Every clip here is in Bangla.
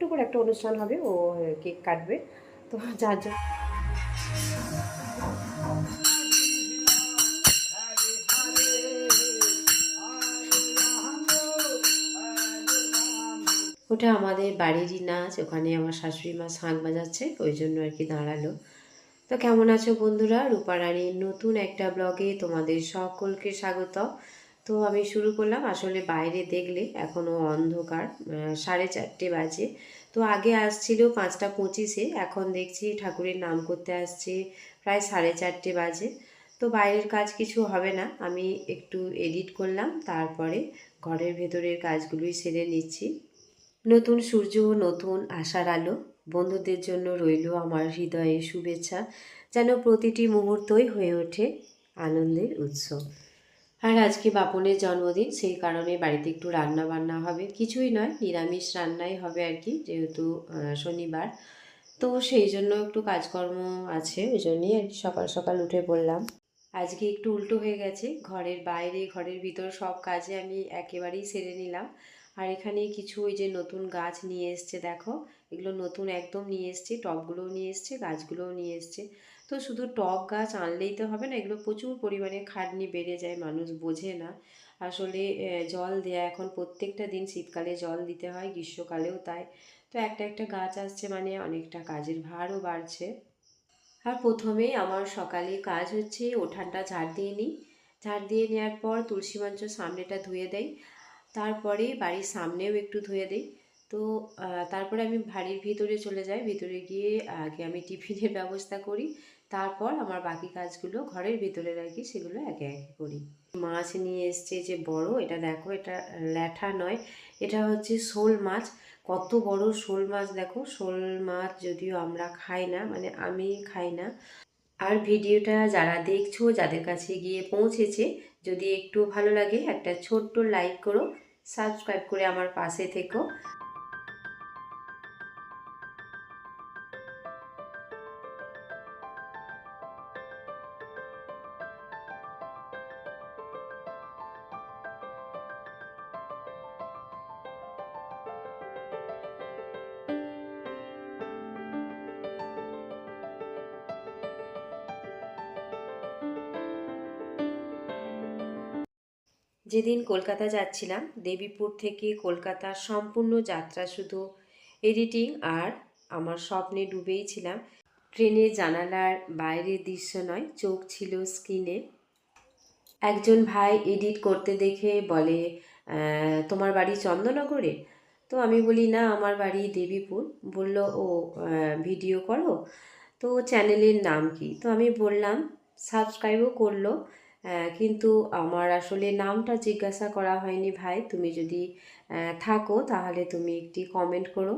একটু করে একটা অনুষ্ঠান হবে, ও কেক কাটবে। তো যার জন্য ওটা আমাদের বাড়িরই নাচ, ওখানে আমার শাশুড়ি মা শাঁখ বাজাচ্ছে, ওই জন্য আর কি দাঁড়াল। তো কেমন আছো বন্ধুরা? রূপারানীর নতুন একটা ব্লগে তোমাদের সকলকে স্বাগত তো আমি শুরু করলাম। আসলে বাইরে দেখলে এখনও অন্ধকার সাড়ে চারটে বাজে। তো আগে আসছিল পাঁচটা পঁচিশে, এখন দেখছি ঠাকুরের নাম করতে আসছে প্রায় সাড়ে চারটে বাজে। তো বাইরের কাজ কিছু হবে না, আমি একটু এডিট করলাম, তারপরে ঘরের ভেতরের কাজগুলোই সেরে নিচ্ছি। নতুন সূর্য, নতুন আশার আলো, বন্ধুদের জন্য রইল আমার হৃদয়ে শুভেচ্ছা, যেন প্রতিটি মুহূর্তই হয়ে ওঠে আনন্দের উৎস। আর আজকে বাপনের জন্মদিন, সেই কারণে বাড়িতে একটু রান্না বান্না হবে। কিছুই নয়, নিরামিষ রান্নাই হবে আর কি, যেহেতু শনিবার। তো সেই জন্য একটু কাজকর্ম আছে, ওই জন্যই আর সকাল সকাল উঠে পড়লাম। আজকে একটু উল্টো হয়ে গেছে, ঘরের বাইরে, ঘরের ভিতর সব কাজে আমি একেবারেই সেরে নিলাম। আর এখানে কিছু ওই যে নতুন গাছ নিয়ে এসছে, দেখো। এগুলো নতুন একদম নিয়ে এসছে, টবগুলোও নিয়ে এসছে, গাছগুলোও নিয়ে এসছে। তো শুধু টক গাছ আনলেই তো হবে না, এগুলো প্রচুর পরিমাণে খাটনি বেড়ে যায়, মানুষ বোঝে না। আসলে জল দেয়া এখন প্রত্যেকটা দিন শীতকালে জল দিতে হয়, গ্রীষ্মকালেও তাই। তো একটা একটা গাছ আসছে মানে অনেকটা কাজের ভারও বাড়ছে। আর প্রথমেই আমার সকালে কাজ হচ্ছে ওঠানটা ঝাড় দিয়ে নিই। ঝাড় দিয়ে নেওয়ার পর তুলসী মঞ্চ সামনেটা ধুয়ে দেই। তারপরে বাড়ির সামনেও একটু ধুয়ে দিই। তো তারপরে আমি বাড়ির ভিতরে চলে যাই, ভিতরে গিয়ে আগে আমি টিফিনের ব্যবস্থা করি। তারপর আমার বাকি কাজগুলো ঘরের ভিতরে রাখি সেগুলো একে একে করি। মাছ নিয়ে এসছে যে বড়, এটা দেখো, এটা ল্যাঠা নয়, এটা হচ্ছে শোল মাছ। কত বড় শোল মাছ দেখো, শোল মাছ যদিও আমরা খাই না মানে আমি খাই না। আর ভিডিওটা যারা দেখছ, যাদের কাছে গিয়ে পৌঁছেছে, যদি একটু ভালো লাগে একটা ছোট্ট লাইক করো সাবস্ক্রাইব করে আমার পাশে থেকো। যেদিন কলকাতা যাচ্ছিলাম, দেবীপুর থেকে কলকাতার সম্পূর্ণ যাত্রা শুধু এডিটিং আর আমার স্বপ্নে ডুবেই ছিলাম। ট্রেনে জানালার বাইরের দৃশ্য নয়, চোখ ছিল স্ক্রিনে একজন ভাই এডিট করতে দেখে বলে তোমার বাড়ি চন্দননগরে? তো আমি বলি, না, আমার বাড়ি দেবীপুর। বলল, ও ভিডিও করো? তো চ্যানেলের নাম কি? তো আমি বললাম সাবস্ক্রাইবও করল। কিন্তু আমার আসলে নামটা জিজ্ঞাসা করা হয়নি ভাই। তুমি যদি থাকো তাহলে তুমি একটি কমেন্ট করো।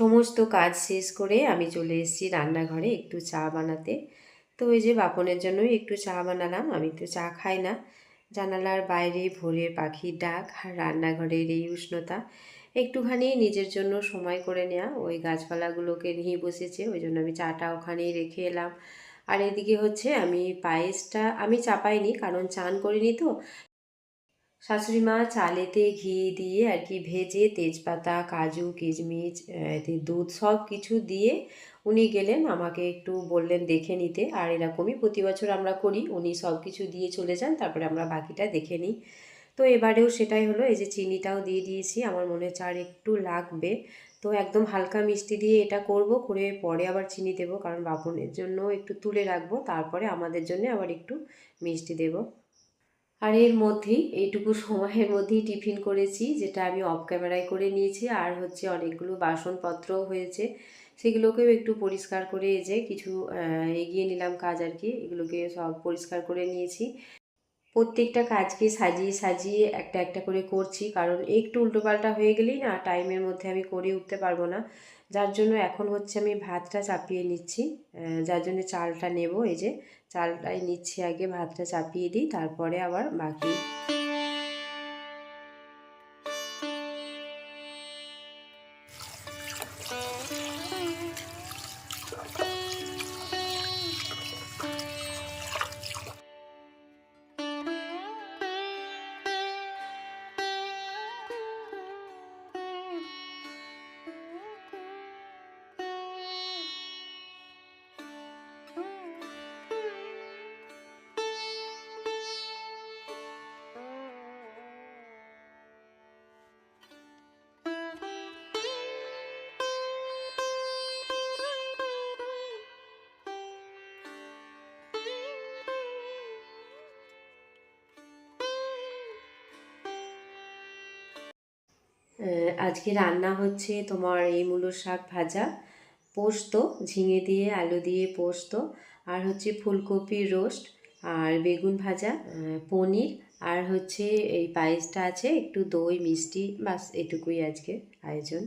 সমস্ত কাজ শেষ করে আমি চলে এসেছি রান্নাঘরে একটু চা বানাতে। তো ওই যে বাপনের জন্যই একটু চা বানালাম, আমি তো চা খাই না। জানালার বাইরে ভোরের পাখির ডাক আর রান্নাঘরের এই উষ্ণতা। একটুখানি নিজের জন্য সময় করে নেওয়া ওই গাছপালাগুলোকে নিয়ে বসেছে, ওই জন্য আমি চাটা ওখানেই রেখে এলাম। আর এদিকে হচ্ছে আমি পায়েসটা, আমি চাপাইনি, কারণ চান করিনি তো। শাশুড়ি মা চালেতে ঘি দিয়ে আর কি ভেজে তেজপাতা কাজু আহ, এতে দুধ সব কিছু দিয়ে উনি গেলেন আমাকে একটু বললেন দেখে নিতে। আর এরকমই প্রতি বছর আমরা করি উনি সব কিছু দিয়ে চলে যান তারপরে আমরা বাকিটা দেখে নিই। তো এবারেও সেটাই হলো এই যে চিনিটাও দিয়ে দিয়েছি আমার মনে হচ্ছে আর একটু লাগবে। তো একদম হালকা মিষ্টি দিয়ে এটা করব করে পরে আবার চিনি দেবো কারণ বাপনের জন্য একটু তুলে রাখব তারপরে আমাদের জন্য আবার একটু মিষ্টি দেবো। আর এর মধ্যেই, এইটুকু সময়ের মধ্যেই টিফিন করেছি, যেটা আমি অফ ক্যামেরায় করে নিয়েছি। আর হচ্ছে অনেকগুলো বাসনপত্রও হয়েছে। সেগুলোকেও একটু পরিষ্কার করে যে কিছু এগিয়ে নিলাম কাজ আর কি। এগুলোকে সব পরিষ্কার করে নিয়েছি। প্রত্যেকটা কাজকে সাজিয়ে সাজিয়ে একটা একটা করে করছি। কারণ একটু উল্টোপাল্টা হয়ে গেলেই না টাইমের মধ্যে আমি করে উঠতে পারব না। যার জন্য এখন হচ্ছে আমি ভাতটা চাপিয়ে নিচ্ছি। যার জন্য চালটা নেব। এই যে চালটাই নিচ্ছি আগে, ভাতটা চাপিয়ে দিই। তারপরে আবার বাকি আজকে রান্না হচ্ছে তোমার এই মূলো শাক ভাজা, পোস্ত, ঝিঙে দিয়ে, আলু দিয়ে পোস্ত, আর হচ্ছে ফুলকপি রোস্ট, আর বেগুন ভাজা পনির, আর হচ্ছে এই পায়েসটা আছে, একটু দই, মিষ্টি, বাস এটুকুই আজকে আয়োজন।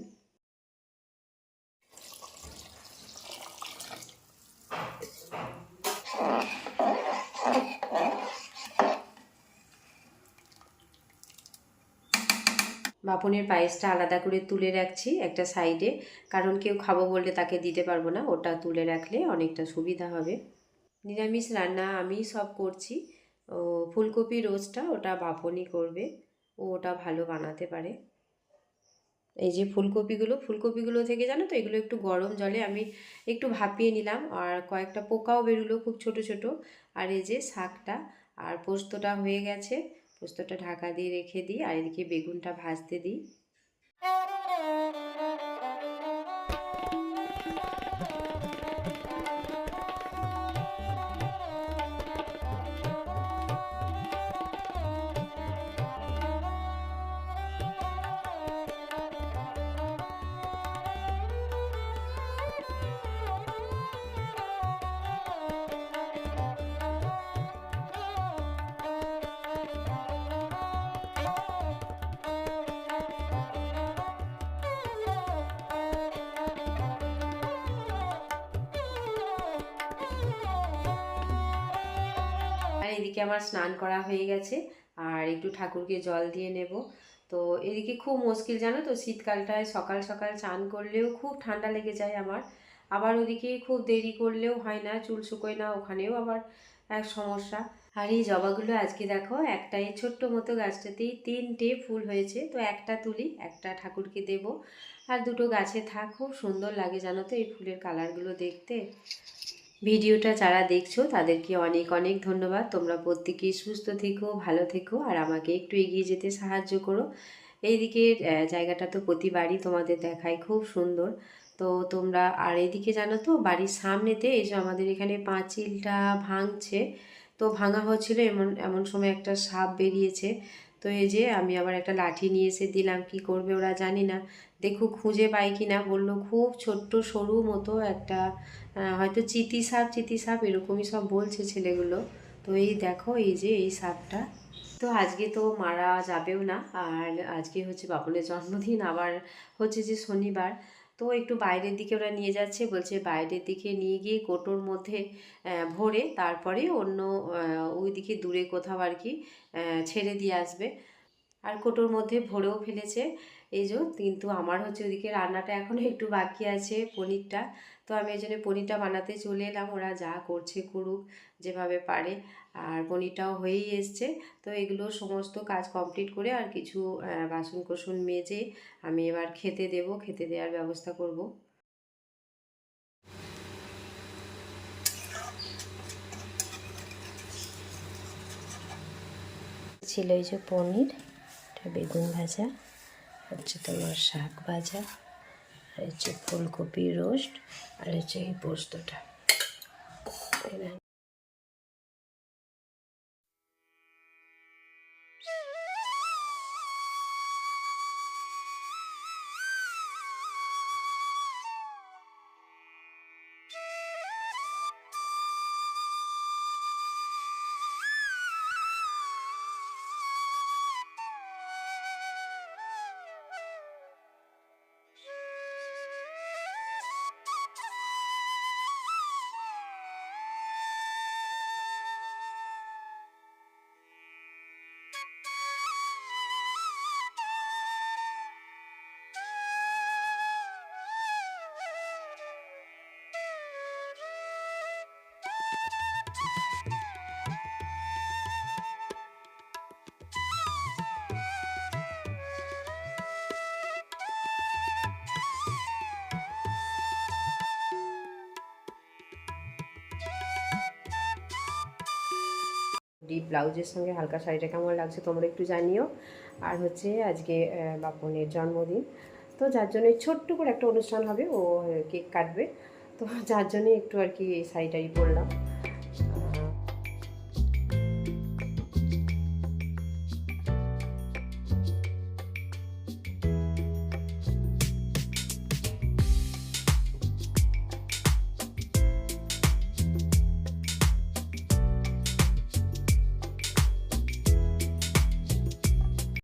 বাপনের পায়েসটা আলাদা করে তুলে রাখছি একটা সাইডে। কারণ কেউ খাব বললে তাকে দিতে পারব না, ওটা তুলে রাখলে অনেকটা সুবিধা হবে। নিরামিষ রান্না আমি সব করছি। ও, ফুলকপি রোজটা ওটা বাপনই করবে, ও ওটা ভালো বানাতে পারে। এই যে ফুলকপিগুলো ফুলকপিগুলো থেকে জানো তো, এগুলো একটু গরম জলে আমি একটু ভাপিয়ে নিলাম আর কয়েকটা পোকাও বেরোলো খুব ছোট ছোট। আর এই যে শাকটা, আর পোস্তটা হয়ে গেছে। পোস্তটা ঢাকা দিয়ে রেখে দিই আর এদিকে বেগুনটা ভাজতে দিই। এদিকে আমার স্নান করা হয়ে গেছে, আর একটু ঠাকুরকে জল দিয়ে নেব। তো এদিকে খুব মুশকিল, জানো তো? শীতকালটায় সকাল সকাল চান করলেও খুব ঠান্ডা লেগে যায় আমার। আবার ওদিকে খুব দেরি করলেও হয় না, চুল শুকোয় না, ওখানেও আবার এক সমস্যা। আর এই জবাগুলো আজকে দেখো, একটা এই ছোট্ট মতো গাছটাতেই তিনটে ফুল হয়েছে। তো একটা তুলি, একটা ঠাকুরকে দেব। আর দুটো গাছে থাক, খুব সুন্দর লাগে জানো তো এই ফুলের কালারগুলো দেখতে। ভিডিওটা যারা দেখছ, তাদেরকে অনেক অনেক ধন্যবাদ। তোমরা প্রত্যেকেই সুস্থ থেকো, ভালো থেকো, আর আমাকে একটু এগিয়ে যেতে সাহায্য করো। এইদিকে জায়গাটা তো প্রতিবারই তোমাদের দেখায়, খুব সুন্দর। তো তোমরা, আর এইদিকে জানো তো, বাড়ির সামনেতে এই যে আমাদের এখানে পাঁচিলটা ভাঙছে। তো ভাঙা হচ্ছিল এমন এমন সময় একটা সাপ বেরিয়েছে। তো এই যে আমি আবার একটা লাঠি নিয়ে এসে দিলাম, কি করবে ওরা জানি না। দেখো খুঁজে পাই কি না বলল, খুব ছোট্ট সরু মতো একটা হয়তো চিতি সাপ চিতি সাপ এরকমই সব বলছে ছেলেগুলো। তো এই দেখো, এই যে এই সাপটা। তো আজকে তো মারা যাবেও না, আর আজকে হচ্ছে বাপনের জন্মদিন, আবার হচ্ছে যে শনিবার। তো একটু বাইরের দিকে ওরা নিয়ে যাচ্ছে, বলছে বাইরের দিকে নিয়ে গিয়ে কোটোর মধ্যে ভরে তারপরে অন্য ওই দিকে দূরে কোথাও আর কি ছেড়ে দিয়ে আসবে। আর কোটোর মধ্যে ভরেও ফেলেছে। এই যে কিন্তু আমার হচ্ছে ওদিকে রান্নাটা এখনও একটু বাকি আছে পনিরটা। তো আমি এই জন্য পনিরটা বানাতে চলে এলাম, ওরা যা করছে করুক যেভাবে পারে। আর পনিরটাও হয়েই এসছে। তো এগুলো সমস্ত কাজ কমপ্লিট করে আর কিছু বাসন কোসন মেজে আমি এবার খেতে দেব। খেতে দেওয়ার ব্যবস্থা করব। ছিল এই যে পনির বেগুন ভাজা। হচ্ছে তোমার শাক ভাজা আর হচ্ছে ফুলকপি রোস্ট আর হচ্ছে এই পোস্তটা। এই ব্লাউজের সঙ্গে হালকা শাড়িটা কেমন লাগছে তোমরা একটু জানিও। আর হচ্ছে আজকে বাপনের জন্মদিন। তো যার জন্য ছোট্ট করে একটা অনুষ্ঠান হবে, ও কেক কাটবে। তো যার জন্য একটু আর কি এই শাড়িটাই পরলাম।